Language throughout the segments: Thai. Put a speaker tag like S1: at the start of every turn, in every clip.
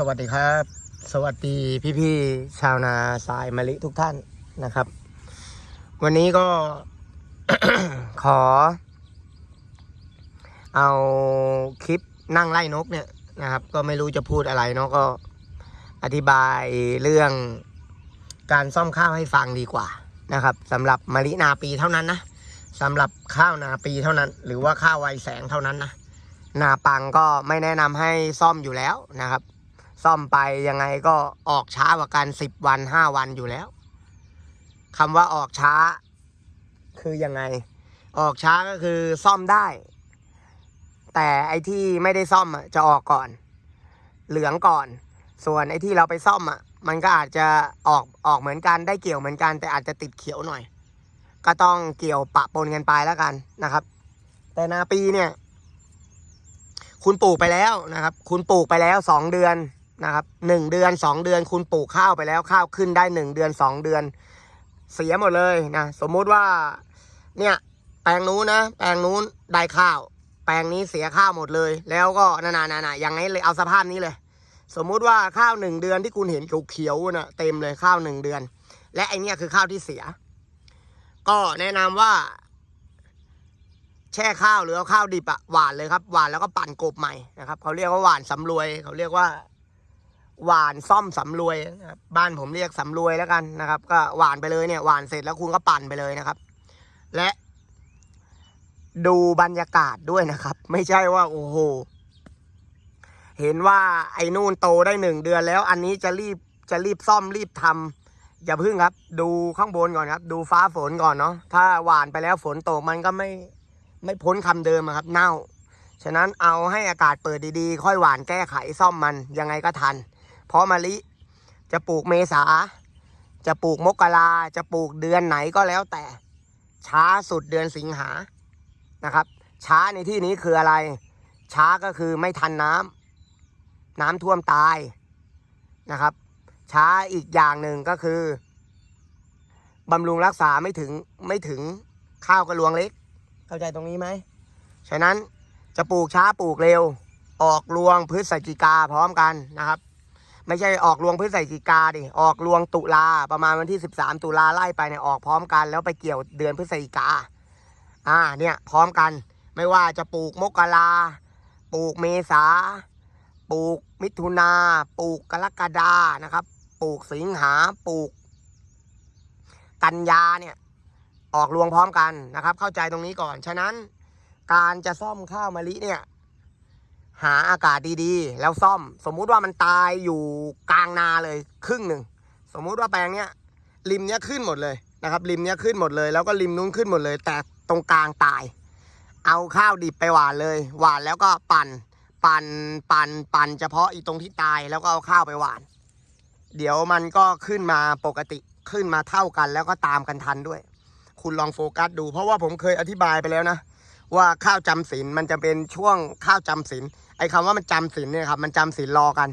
S1: สวัสดีครับ สวัสดีพี่ๆชาวนาสายมะลิทุกท่านนะครับ วันนี้ก็ ขอ เอาคลิปนั่งไล่นกเนี่ยนะครับ ก็ไม่รู้จะพูดอะไรเนาะก็อธิบายเรื่องการซ่อมข้าวให้ฟังดีกว่านะครับสำหรับมะลินาปีเท่านั้นนะสำหรับข้าวนาปีเท่านั้น หรือว่าข้าวไวแสงเท่านั้นนะนาปังก็ไม่แนะนำให้ซ่อมอยู่แล้วนะครับ ซ่อมไปยังไงก็ออกช้ากว่ากันสิบวันห้าวันอยู่แล้วคำว่าออกช้า คือยังไง ออกช้าก็คือซ่อมได้ แต่ไอ้ที่ไม่ได้ซ่อมอะจะออกก่อน เหลืองก่อน ส่วนไอ้ที่เราไปซ่อมอะ มันก็อาจจะออกออกเหมือนกันได้เกี่ยวเหมือนกัน แต่อาจจะติดเขียวหน่อย ก็ต้องเกี่ยวปะปนกันไปแล้วกันนะครับ แต่นาปีเนี่ย คุณปลูกไปแล้วนะครับ คุณปลูกไปแล้วสองเดือน นะครับหนึ่งเดือนสองเดือนคุณปลูกข้าวไปแล้วข้าวขึ้นได้หนึ่งเดือนสองเดือน เสียหมดเลยนะสมมุติว่า เนี่ย แปลงนู้นนะแปลงนู้นได้ข้าว แปลงนี้เสียข้าวหมดเลย แล้วก็นานานานาอย่างนี้เลยเอาสภาพนี้เลย สมมุติว่าข้าวหนึ่งเดือนที่คุณเห็นเขียวๆน่ะเต็มเลยข้าวหนึ่งเดือน และไอเนี้ยคือข้าวที่เสีย ก็แนะนำว่า แช่ข้าวหรือเอาข้าวดิบอะหวานเลยครับหวานแล้วก็ปั่นกบใหม่นะครับเขาเรียกว่าหวานสำรวยเขาเรียกว่า หวานซ่อมสำรวยนะครับบ้านผมเรียกสำรวยแล้วกันนะครับ ก็หวานไปเลยเนี่ยหวานเสร็จแล้วคุณก็ปั่นไปเลยนะครับ และดูบรรยากาศด้วยนะครับ ไม่ใช่ว่า โอ้โห เห็นว่าไอ้นู่นโตได้หนึ่งเดือนแล้ว อันนี้จะรีบจะรีบซ่อมรีบทำอย่าพึ่งครับ ดูข้างบนก่อนครับ ดูฟ้าฝนก่อนเนาะถ้าหวานไปแล้วฝนตกมันก็ไม่ไม่พ้นคำเดิมครับ เน่า ฉะนั้นเอาให้อากาศเปิดดีๆ ค่อยหวานแก้ไขซ่อมมันยังไงก็ทัน เพราะมะลิ จะปลูกเมษา จะปลูกมกราจะปลูกเดือนไหนก็แล้วแต่ ช้าสุดเดือนสิงหานะครับ ช้าในที่นี้คืออะไร ช้าก็คือไม่ทันน้ำน้ำท่วมตายนะครับ ช้าอีกอย่างหนึ่งก็คือบำรุงรักษาไม่ถึงไม่ถึงข้าวกระลวงเล็ก เข้าใจตรงนี้ไหม ฉะนั้นจะปลูกช้าปลูกเร็ว ออกรวงพฤศจิกาพร้อมกันนะครับ ไม่ใช่ออกรวงพฤศจิกาดิ ออกรวงตุลาประมาณวันที่ 13 ตุลาไล่ไปเนี่ยออกพร้อมกัน แล้วไปเกี่ยวเดือนพฤศจิกา อ่าเนี่ยพร้อมกัน ไม่ว่าจะปลูกมกราปลูกเมษา ปลูกมิถุนา ปลูกกรกฎานะครับ ปลูกสิงหา ปลูก กันยาเนี่ย ออกรวงพร้อมกันนะครับ เข้าใจตรงนี้ก่อน ฉะนั้นการจะซ่อมข้าวมะลิเนี่ย หาอากาศดีๆ แล้วซ่อม สมมุติว่ามันตายอยู่กลางนาเลยครึ่งหนึ่ง สมมุติว่าแปลงเนี้ยริมเนี้ยขึ้นหมดเลยนะครับ ริมเนี้ยขึ้นหมดเลย แล้วก็ริมนู้นขึ้นหมดเลย แต่ตรงกลางตาย เอาข้าวดิบไปหวานเลย หวานแล้วก็ปั่น ปั่น ปั่น ปั่นเฉพาะอีตรงที่ตายแล้วก็เอาข้าวไปหวาน เดี๋ยวมันก็ขึ้นมาปกติขึ้นมาเท่ากันแล้วก็ตามกันทันด้วย คุณลองโฟกัสดู เพราะว่าผมเคยอธิบายไปแล้วนะ ว่าข้าวจำศีลมันจะเป็นช่วงข้าวจำศีล ไอ้คำว่ามันจำศีลเนี่ยครับ มันจำศีลรอกัน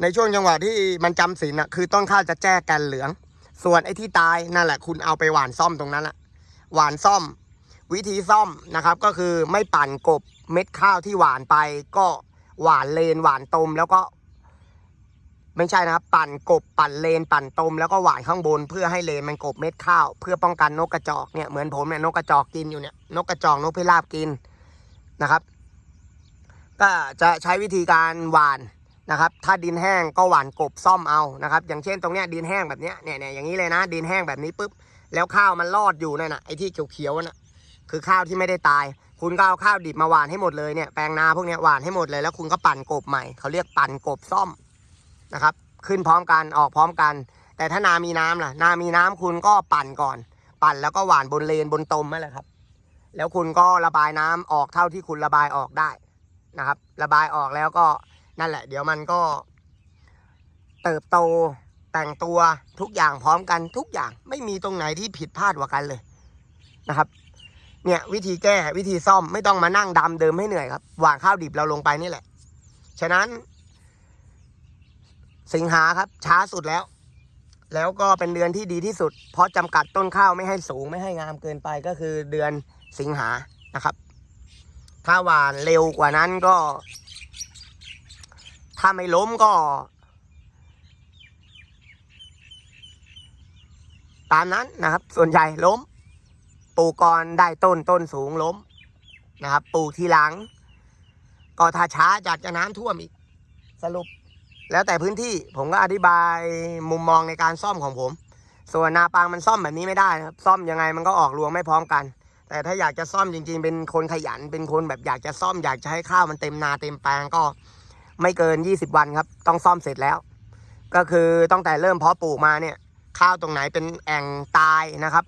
S1: ในช่วงจังหวะที่มันจำศีลอะคือต้นข้าวจะแจ้กันเหลือง ส่วนไอ้ที่ตายนั่นแหละ คุณเอาไปหวานซ่อมตรงนั้นอะหวานซ่อม วิธีซ่อมนะครับ ก็คือไม่ปั่นกบเม็ดข้าวที่หวานไป ก็หวานเลนหวานตมแล้วก็ ไม่ใช่นะครับ ปั่นกบปั่นเลนปั่นตมแล้วก็หวานข้างบน เพื่อให้เลนมันกบเม็ดข้าว เพื่อป้องกันนกกระจอกเนี่ยเหมือนผมเนี่ยนกกระจอกกินอยู่เนี่ยนกกระจอกนกพิราบกินนะครับ ก็จะใช้วิธีการหวานนะครับ ถ้าดินแห้งก็หวานกบซ่อมเอานะครับ อย่างเช่นตรงเนี้ยดินแห้งแบบเนี้ยเนี่ยเนี่ยอย่างนี้เลยนะ ดินแห้งแบบนี้ปุ๊บแล้วข้าวมันรอดอยู่นั่นน่ะไอ้ที่เขียวๆน่ะคือข้าวที่ไม่ได้ตาย คุณก็เอาข้าวดิบมาหวานให้หมดเลยเนี่ยแปลงนาพวกเนี้ยหวานให้หมดเลยแล้วคุณก็ปั่นกบใหม่เขาเรียกปั่นกบซ่อมนะครับ ขึ้นพร้อมกันออกพร้อมกัน แต่ถ้านามีน้ำล่ะ นามีน้ำคุณก็ปั่นก่อน ปั่นแล้วก็หวานบนเลนบนตมนั่นแหละครับ แล้วคุณก็ระบายน้ำออกเท่าที่คุณระบายออกได้ นะครับ ระบายออกแล้วก็นั่นแหละ เดี๋ยวมันก็ เติบโตแต่งตัวทุกอย่างพร้อมกันทุกอย่างไม่มีตรงไหนที่ผิดพลาดกว่ากันเลยนะครับ เนี่ยวิธีแก้วิธีซ่อมไม่ต้องมานั่งดำเดิมให้เหนื่อยครับวางข้าวดิบเราลงไปนี่แหละ ฉะนั้น สิงหาครับ ช้าสุดแล้ว แล้วก็เป็นเดือนที่ดีที่สุด เพราะจำกัดต้นข้าวไม่ให้สูงไม่ให้งามเกินไปก็คือเดือนสิงหานะครับ ถ้าหวานเร็วกว่านั้นก็ ถ้าไม่ล้มก็ ตามนั้นนะครับ ส่วนใหญ่ล้ม ปลูกก่อนได้ต้นต้นสูงล้มนะครับ ปลูกทีหลัง ก็ถ้าช้าจัดจะน้ำท่วมอีก สรุป แล้วแต่พื้นที่ผมก็อธิบายมุมมองในการซ่อมของผม ส่วนนาปังมันซ่อมแบบนี้ไม่ได้นะครับ ซ่อมยังไงมันก็ออกรวงไม่พร้อมกัน แต่ถ้าอยากจะซ่อมจริง ๆ เป็นคนขยันเป็นคนแบบอยากจะซ่อมอยากจะให้ข้าวมันเต็มนาเต็มแปลงก็ไม่เกิน 20 วันครับ ต้องซ่อมเสร็จแล้ว ก็คือตั้งแต่เริ่มเพาะปลูกมาเนี่ย ข้าวตรงไหนเป็นแอ่งตายนะครับ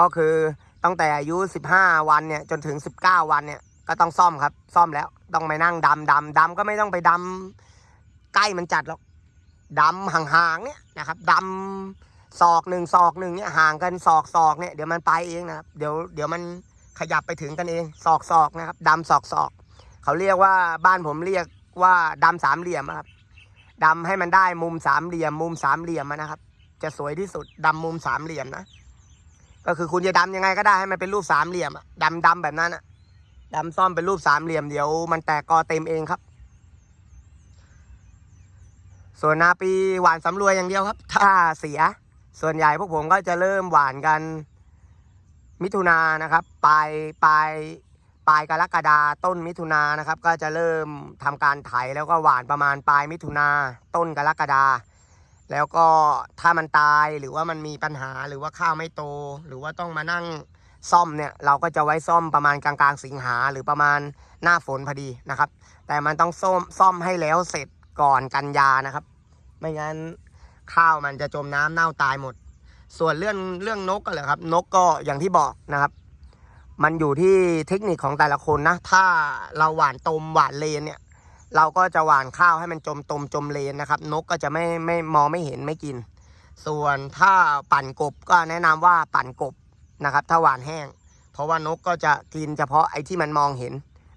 S1: ก็คือตั้งแต่อายุ 15 วันเนี่ยจนถึง 19 วันเนี่ยก็ต้องซ่อมครับ ซ่อมแล้วต้องไปนั่งดำดำดำก็ไม่ต้องไปดำใกล้มันจัดหรอกดำห่างๆเนี่ยนะครับดำ ศอกหนึ่งศอกหนึ่งเนี่ยห่างกันศอกศอกเนี่ยเดี๋ยวมันไปเองนะครับเดี๋ยวเดี๋ยวมันขยับไปถึงกันเองศอกศอกนะครับดำศอกศอกเขาเรียกว่าบ้านผมเรียกว่าดำสามเหลี่ยมครับดำให้มันได้มุมสามเหลี่ยม มุมสามเหลี่ยมนะครับ จะสวยที่สุดดำมุมสามเหลี่ยมนะก็คือคุณจะดำยังไงก็ได้ให้มันเป็นรูปสามเหลี่ยมดำดำแบบนั้นอะดำซ่อมเป็นรูปสามเหลี่ยมเดี๋ยวมันแตกกอเต็มเองครับ ส่วนนาปีหวานสำรวยอย่างเดียวครับ ถ้าเสีย ส่วนใหญ่พวกผมก็จะเริ่มหวานกัน มิถุนานะครับปลายปลายปลายกรกฎาต้นมิถุนานะครับ ก็จะเริ่มทำการไถแล้วก็หวานประมาณปลายมิถุนาต้นกรกฎาแล้วก็ถ้ามันตายหรือว่ามันมีปัญหาหรือว่าข้าวไม่โต หรือว่าต้องมานั่งซ่อมเนี่ยเราก็จะไว้ซ่อมประมาณกลางๆสิงหาหรือประมาณหน้าฝนพอดีนะครับ แต่มันต้องซ่อมซ่อมให้แล้วเสร็จก่อนกันยานะครับ ไม่งั้น ข้าวมันจะจมน้ำเน่าตายหมด ส่วนเรื่องเรื่องนกก็เหรอครับ นกก็อย่างที่บอกนะครับ มันอยู่ที่เทคนิคของแต่ละคนนะ ถ้าเราหว่านตมหว่านเลนเนี่ย เราก็จะหว่านข้าวให้มันจมตมจมเลนนะครับ นกก็จะไม่ไม่มองไม่เห็นไม่กิน ส่วนถ้าปั่นกบก็แนะนำว่าปั่นกบนะครับ ถ้าหว่านแห้ง เพราะว่านกก็จะกินเฉพาะไอ้ที่มันมองเห็น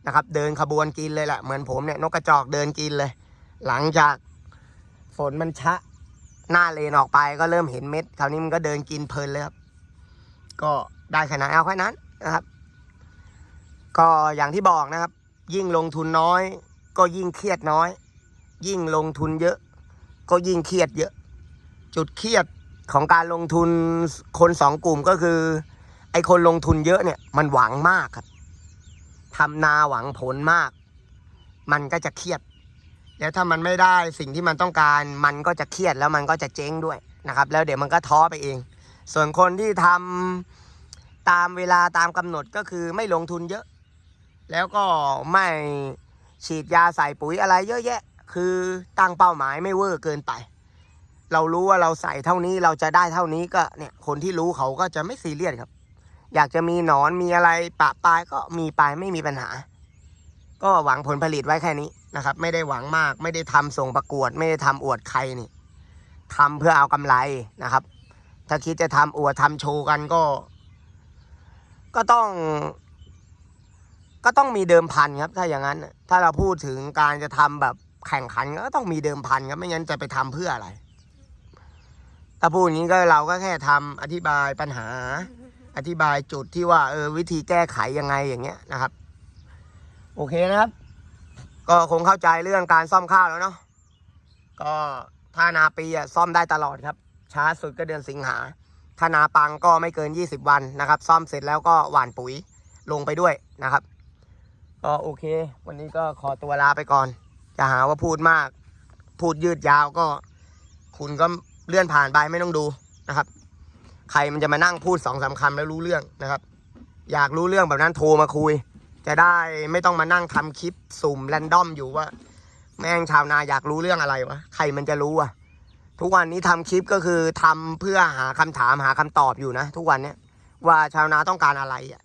S1: นะครับ เดินขบวนกินเลยแหละเหมือนผมเนี่ยนกกระจอกเดินกินเลย หลังจากฝนมันชะ หน้าเลนออกไปก็เริ่มเห็นเม็ดคราวนี้มันก็เดินกินเพลินเลยครับ ก็ได้ขนาดเอาแค่นั้นนะครับ ก็อย่างที่บอกนะครับ ยิ่งลงทุนน้อย ก็ยิ่งเครียดน้อย ยิ่งลงทุนเยอะ ก็ยิ่งเครียดเยอะ จุดเครียดของการลงทุนคนสองกลุ่มก็คือ ไอ้คนลงทุนเยอะเนี่ยมันหวังมากครับทำนาหวังผลมาก มันก็จะเครียด แล้วถ้ามันไม่ได้สิ่งที่มันต้องการมันก็จะเครียดแล้วมันก็จะเจ๊งด้วยนะครับ แล้วเดี๋ยวมันก็ท้อไปเอง ส่วนคนที่ทำตามเวลาตามกำหนดก็คือไม่ลงทุนเยอะ แล้วก็ไม่ฉีดยาใส่ปุ๋ยอะไรเยอะแยะ คือตั้งเป้าหมายไม่เวอร์เกินไป เรารู้ว่าเราใส่เท่านี้เราจะได้เท่านี้ก็เนี่ยคนที่รู้เขาก็จะไม่ซีเรียสครับ อยากจะมีหนอนมีอะไรปะปลายก็มีไปไม่มีปัญหา ก็หวังผลผลิตไว้แค่นี้ นะครับ ไม่ได้หวังมาก ไม่ได้ทำส่งประกวด ไม่ได้ทำอวดใครนี่ทำเพื่อเอากำไรนะครับ ถ้าคิดจะทำอวดทำโชว์กันก็ ก็ต้อง ก็ต้องมีเดิมพันครับ ถ้าอย่างนั้น ถ้าเราพูดถึงการจะทำแบบแข่งขันก็ต้องมีเดิมพันครับไม่งั้นจะไปทำเพื่ออะไรถ้าพูดอย่างนี้ก็เราก็แค่ทำอธิบายปัญหา อธิบายจุดที่ว่าเออวิธีแก้ไขยังไงอย่างเงี้ยนะครับ โอเคนะครับ ก็คงเข้าใจเรื่องการซ่อมข้าวแล้วเนาะก็ถ้านาปีอะซ่อมได้ตลอดครับ ช้าสุดก็เดือนสิงหาถ้านาปังก็ไม่เกิน 20 วันนะครับ ซ่อมเสร็จแล้วก็หว่านปุ๋ยลงไปด้วยนะครับ ก็โอเค วันนี้ก็ขอตัวลาไปก่อน จะหาว่าพูดมาก พูดยืดยาวก็ คุณก็เลื่อนผ่านไปไม่ต้องดูนะครับ ใครมันจะมานั่งพูดสองสามคำแล้วรู้เรื่องนะครับ อยากรู้เรื่องแบบนั้นโทรมาคุย จะได้ไม่ต้องมานั่งทำคลิปสุ่มแรนดอมอยู่ว่า แม่งชาวนาอยากรู้เรื่องอะไรวะใครมันจะรู้อะทุกวันนี้ทำคลิปก็คือทำเพื่อหาคำถามหาคำตอบอยู่นะ ทุกวันเนี้ยว่าชาวนาต้องการอะไรอะ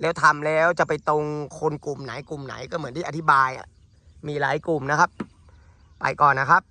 S1: แล้วทำแล้วจะไปตรงคนกลุ่มไหนกลุ่มไหนก็เหมือนที่อธิบายอะมีหลายกลุ่มนะครับ ไปก่อนนะครับ